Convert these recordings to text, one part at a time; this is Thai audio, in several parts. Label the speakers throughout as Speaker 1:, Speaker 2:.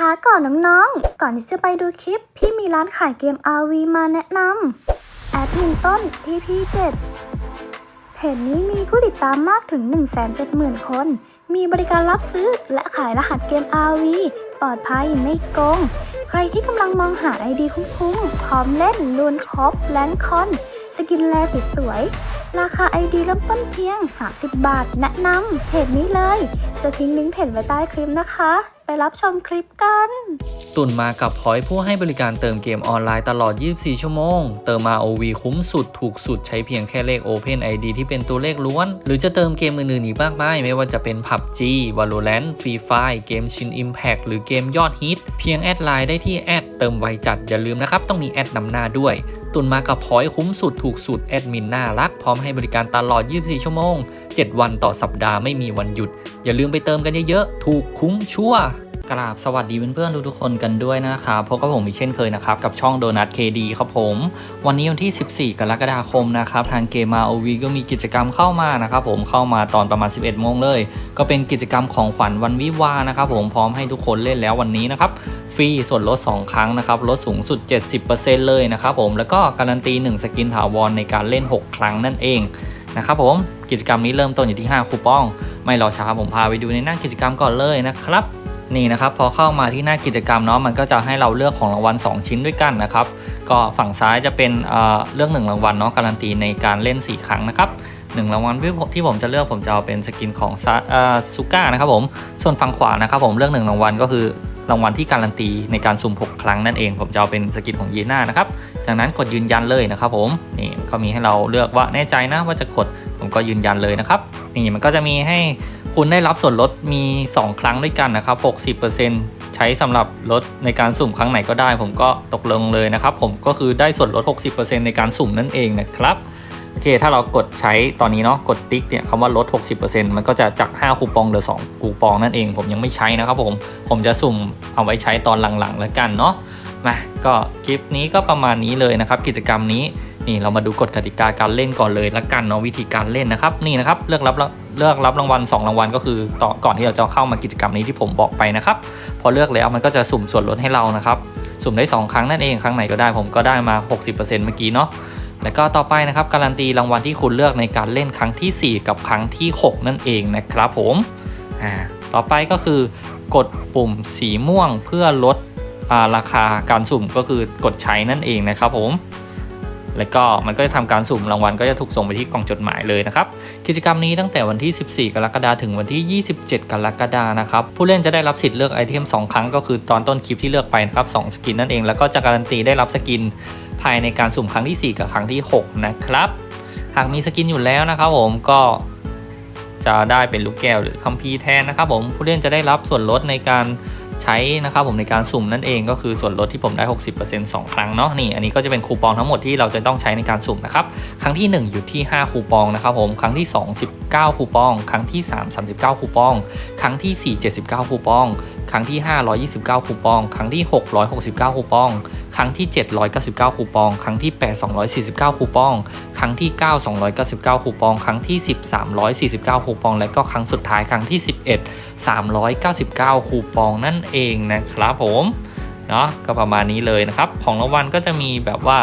Speaker 1: ช้าก่อนน้องๆ ก่อนที่จะไปดูคลิป พี่มีร้านขายเกม RV มาแนะนำแอดมินต้น TP7 เพจนี้มีผู้ติดตามมากถึง 170,000 คน มีบริการรับซื้อและขายรหัสเกม RV ปลอดภัยไม่โกง ใครที่กำลังมองหาไอดีคุ้มๆ พร้อมเล่นลวนครบแลนคอน สกินแลสวยๆราคาไอดีเริ่มต้นเพียง 30 บาท แนะนำเพจนี้เลย จะทิ้งลิงก์เพจไว้ใต้คลิปนะคะ รับชมคลิปกัน
Speaker 2: ตุนมากับพอยผู้ให้บริการเติมเกมออนไลน์ตลอด 24 ชั่วโมง เติมมา OV คุ้มสุดถูกสุดใช้เพียงแค่เลข Open ID ที่เป็นตัวเลขล้วน หรือจะเติมเกมอื่นๆอีกมากมายไม่ว่าจะเป็น PUBG Valorant Free Fire เกมชิน Impact หรือเกมยอดฮิต เพียงแอดไลน์ได้ที่แอดเติมไวจัดอย่าลืมนะครับต้องมีแอดนำหน้าด้วยตุนมากับพอยคุ้มสุดถูกสุดแอดมินน่ารัก พร้อมให้บริการตลอด 24 ชั่วโมง 7 วันต่อสัปดาห์ไม่มีวันหยุด อย่าลืมไปเติมกันเยอะๆ ถูกคุ้มชัวร์ กราบสวัสดีเพื่อนๆทุกๆคนกันด้วยนะครับพบกับผมอีกเช่นเคยนะครับ กับช่องโดนัทเคดีครับผม วันนี้วันที่ 14 กรกฎาคมนะครับ ทางเกมมาโอวีก็มีกิจกรรมเข้ามานะครับผมเข้ามาตอนประมาณ 11 โมงเลย ก็เป็นกิจกรรมของขวัญวันวิวานะครับผมพร้อมให้ทุกคนเล่นแล้ววันนี้นะครับฟรีส่วนลด 2 ครั้งนะครับลดสูงสุด 70%เลยนะครับผมแล้วก็การันตี 1 สกินถาวรในการเล่น 6 ครั้งนั่นเองนะครับผมกิจกรรมนี้เริ่มต้นอยู่ที่ 5 คูปอง ไม่รอช้าผมพาไปดูในหน้ากิจกรรมก่อนเลยนะครับ นี่นะครับพอเข้ามาที่หน้ากิจกรรมเนาะมันก็จะให้เราเลือกของรางวัล 2 ชิ้นด้วยกันนะครับ ก็ฝั่งซ้ายจะเป็นเอ่อเลือก1รางวัลเนาะการันตีในการเล่น 4 ครั้งนะครับหนึ่งรางวัลที่ผมจะเลือกผมจะเอาเป็นสกินของซูก้านะครับผมส่วนฝั่งขวานะครับผมเลือกหนึ่งรางวัลก็คือรางวัลที่การันตีในการสุ่ม6 ครั้งนั่นเองผมจะเอาเป็นสกินของเยน่านะครับจากนั้นกดยืนยันเลยนะครับผมนี่ก็มีให้เราเลือกว่าแน่ใจนะว่าจะกดผมก็ยืนยันเลยนะครับนี่มันก็จะมีให้ คุณได้รับส่วนลดมี 2 ครั้งด้วยกันนะครับ 60%ใช้สำหรับลดในการสุ่มครั้งไหนก็ได้ ผมก็ตกลงเลยนะครับ ผมก็คือได้ส่วนลด 60%ในการสุ่มนั่นเองนะครับโอเค ถ้าเรากดใช้ตอนนี้เนาะ กดติ๊กเนี่ยคำว่าลด 60%มันก็จะจาก 5 คูปองเหลือ 2 คูปองนั่นเอง ผมยังไม่ใช้นะครับผม ผมจะสุ่มเอาไว้ใช้ตอนหลังๆ แล้วกันเนาะ มา ก็คลิปนี้ก็ประมาณนี้เลยนะครับ กิจกรรมนี้ นี่เรามาดูกฎกติกาการเล่นก่อนเลยละกันเนาะ วิธีการเล่นนะครับ นี่นะครับ เลือกรับ เลือกรับรางวัล 2 รางวัลก็คือต่อก่อนที่เราจะเข้ามากิจกรรมนี้ที่ผมบอกไปนะครับ พอเลือกแล้วมันก็จะสุ่มส่วนลดให้เรานะครับ สุ่มได้ 2 ครั้งนั่นเองครั้งไหนก็ได้ผมก็ได้มา 60%เมื่อกี้เนาะแล้วก็ต่อไปนะครับการันตีรางวัลที่คุณเลือกในการเล่นครั้งทีสี่4 กับครั้งที่ 6 นั่นเองนะครับผมอ่าต่อไปก็คือกดปุ่มสีม่วงเพื่อลดอ่าราคาการสุ่มก็คือกดใช้นั่นเองนะครับผม แล้วก็มันก็จะทำการสุ่มรางวัลก็จะถูกส่งไปที่กล่องจดหมายเลยนะครับ กิจกรรมนี้ตั้งแต่วันที่ 14 กรกฎาคมถึงวันที่ 27 กรกฎาคมนะครับ ผู้เล่นจะได้รับสิทธิ์เลือกไอเทม 2 ครั้งก็คือตอนต้นคลิปที่เลือกไปนะครับ2สกินนั่นเอง แล้วก็จะการันตีได้รับสกินภายในการสุ่มครั้งที่ 4 กับครั้งที่ 6 นะครับ หากมีสกินอยู่แล้วนะครับผมก็จะได้เป็นลูกแก้วหรือคัมภีแทนนะครับผมผู้เล่นจะได้รับส่วนลดในการ ใช้นะครับผมในการสุ่มนั่นเองก็คือส่วนลดที่ผมได้ 60% 2 ครั้งเนาะนี่อันนี้ก็จะเป็นคูปองทั้งหมดที่เราจะต้องใช้ในการสุ่มนะครับครั้งที่ 1 อยู่ที่ 5 คูปองนะครับผมครั้งที่ 2 19 คูปอง ครั้งที่ 3 39 คูปอง ครั้งที่ 4 79 คูปอง ครั้งที่ 529 คูปอง ครั้งที่ 669 คูปอง ครั้งที่ 799 คูปอง ครั้งที่ 8 249 คูปอง ครั้งที่ 9 299 คูปอง ครั้งที่ 10 349 คูปอง และก็ครั้งสุดท้ายครั้งที่ 11 399 คูปองนั่นเองนะครับผมเนาะก็ประมาณนี้เลยนะครับ ของรางวัลก็จะมีแบบว่า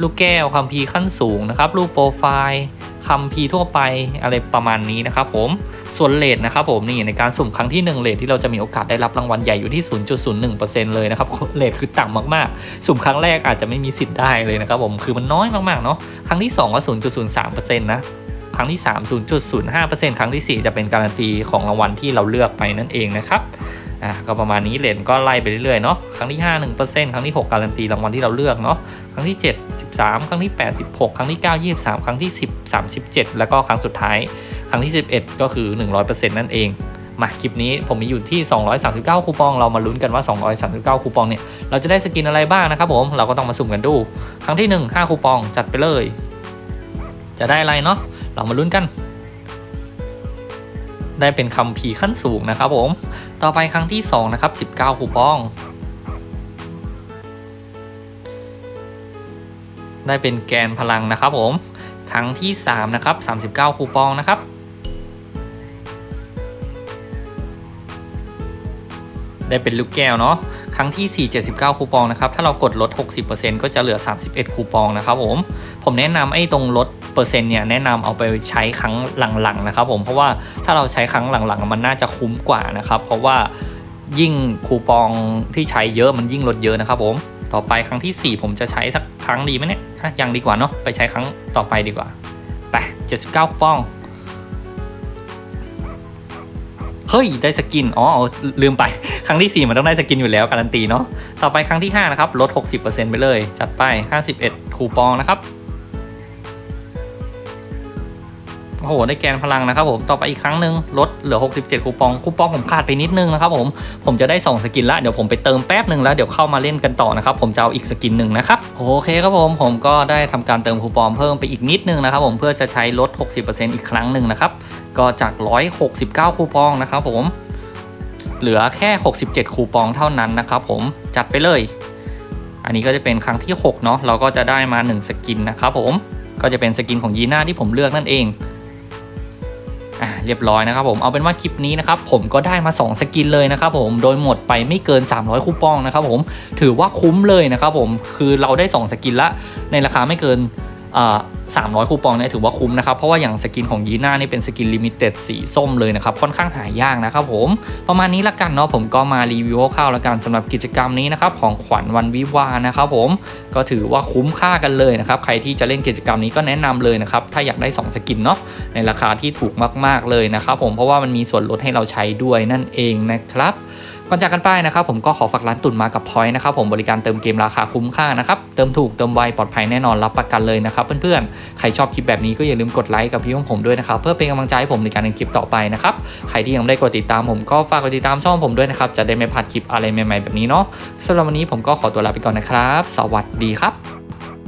Speaker 2: ลูกแก้วคัมภีขั้นสูงนะครับ รูปโปรไฟล์ คัมภีร์ทั่วไปอะไรประมาณนี้นะครับผมส่วนเลทนะครับผมนี่ในการสุ่มครั้งที่ 1เลทที่เราจะมีโอกาสได้รับรางวัลใหญ่อยู่ที่ 0.01%เลยนะครับเลทคือต่ำมากๆ สุ่มครั้งแรกอาจจะไม่มีสิทธิ์ได้เลยนะครับผมคือมันน้อยมากๆเนาะครั้งที่ 2 ก็ 0.03%นะครั้งที่ 3 0.05%ครั้งที่ 4 จะเป็นการันตีของรางวัลที่เราเลือกไปนั่นเองนะครับอะก็ประมาณนี้เลนก็ไล่ไปเรื่อยๆเนาะครั้งที่ 5 1%ครั้งที่ 6 การันตีรางวัลที่เราเลือกเนาะครั้งที่ 7 13ครั้งที่ 86 ครั้งที่ 9 23 ครั้งที่ 10 37 แล้วก็ครั้งสุดท้าย ครั้งที่ 11 ก็คือ 100%นั่นเอง มาคลิปนี้ผมมีอยู่ที่ 239 คูปอง เรามาลุ้นกันว่า 239 คูปองเนี่ย เราจะได้สกินอะไรบ้างนะครับผม เราก็ต้องมาสุ่มกันดู ครั้งที่ 1 5 คูปองจัดไปเลย จะได้อะไรเนาะ เรามาลุ้นกัน ได้เป็นคำพีขั้นสูงนะครับผม ต่อไปครั้งที่2นะครับ19 คูปอง ได้เป็นแกนพลังนะครับผมครั้งที่ 3 นะครับ 39 คูปองนะครับ ได้เป็นลูกแก้วเนาะครั้งที่ 4 79 คูปองนะครับ ถ้าเรากดลด 60%ก็จะเหลือ 31 คูปองนะครับผม ผมแนะนำไอ้ตรงลดเปอร์เซ็นต์เนี่ยแนะนำเอาไปใช้ครั้งหลังๆนะครับผม เพราะว่าถ้าเราใช้ครั้งหลังๆ มันน่าจะคุ้มกว่านะครับ เพราะว่ายิ่งคูปองที่ใช้เยอะมันยิ่งลดเยอะนะครับผม ต่อไปครั้งที่ 4 ผมจะใช้สักครั้งดีไหมเนี่ยยังดีกว่าเนาะไปใช้ครั้งต่อไปดีกว่าไป79คูปอง เฮ้ย ได้สกิน อ๋อ ลืมไป ครั้งที่ 4 มันต้องได้สกินอยู่แล้วการันตีเนาะ ต่อไปครั้งที่ 5 นะครับ ลด 60%ไปเลย จัดไป 51 คูปองนะครับ โอ้โหได้แกนพลังนะครับผมต่อไปอีกครั้งหนึ่งลดเหลือ 67 คูปองคูปองผมขาดไปนิดนึงนะครับผมผมจะได้ 2 สกินละเดี๋ยวผมไปเติมแป๊บหนึ่งแล้วเดี๋ยวเข้ามาเล่นกันต่อนะครับผมจะเอาอีกสกินหนึ่งนะครับโอเคครับผมผมก็ได้ทำการเติมคูปองเพิ่มไปอีกนิดนึงนะครับผมเพื่อจะใช้ลด 60%อีกครั้งหนึ่งนะครับก็จาก 169 คูปองนะครับผมเหลือแค่ 67 คูปองเท่านั้นนะครับผมจัดไปเลย อันนี้ก็จะเป็นครั้งที่ 6 เนาะเราก็จะได้มา 1 สกินนะครับผมก็จะเป็นสกินของยีน่าที่ผมเลือกนั่นเอง อะเรียบร้อยนะครับผมเอาเป็นว่าคลิปนี้นะครับผมก็ได้มา 2 สกินเลยนะครับผมโดยหมดไปไม่เกิน 300 คูปองนะครับผมถือว่าคุ้มเลยนะครับผมคือเราได้ 2 สกินละในราคาไม่เกิน 300 คูปองเนี่ยถือว่าคุ้มนะครับ เพราะว่าอย่างสกินของยีน่านี่เป็นสกินลิมิเต็ดสีส้มเลยนะครับ ค่อนข้างหายากนะครับผม ประมาณนี้ละกันเนาะผมก็มารีวิวคร่าวๆละกันสำหรับกิจกรรมนี้นะครับของขวัญวันวิวานะครับผมก็ถือว่าคุ้มค่ากันเลยนะครับ ใครที่จะเล่นกิจกรรมนี้ก็แนะนำเลยนะครับ ถ้าอยากได้ 2 สกินเนาะในราคาที่ถูกมากๆเลยนะครับผมเพราะว่ามันมีส่วนลดให้เราใช้ด้วยนั่นเองนะครับ ก่อนจากกันไปนะครับผมก็ขอฝากร้านตุ่นมากับพอยต์นะครับผมบริการเติมเกมราคาคุ้มค่านะครับเติมถูกเติมไวปลอดภัยแน่นอนรับประกันเลยนะครับเพื่อนๆใครชอบคลิปแบบนี้ก็อย่าลืมกดไลค์กับพี่ของผมด้วยนะครับเพื่อเป็นกำลังใจให้ผมในการทำคลิปต่อไปนะครับใครที่ยังไม่ได้กดติดตามผมก็ฝากกดติดตามช่องผมด้วยนะครับจะได้ไม่พลาดคลิปอะไรใหม่ๆแบบนี้เนาะสำหรับวันนี้ผมก็ขอตัวลาไปก่อนนะครับ สวัสดีครับ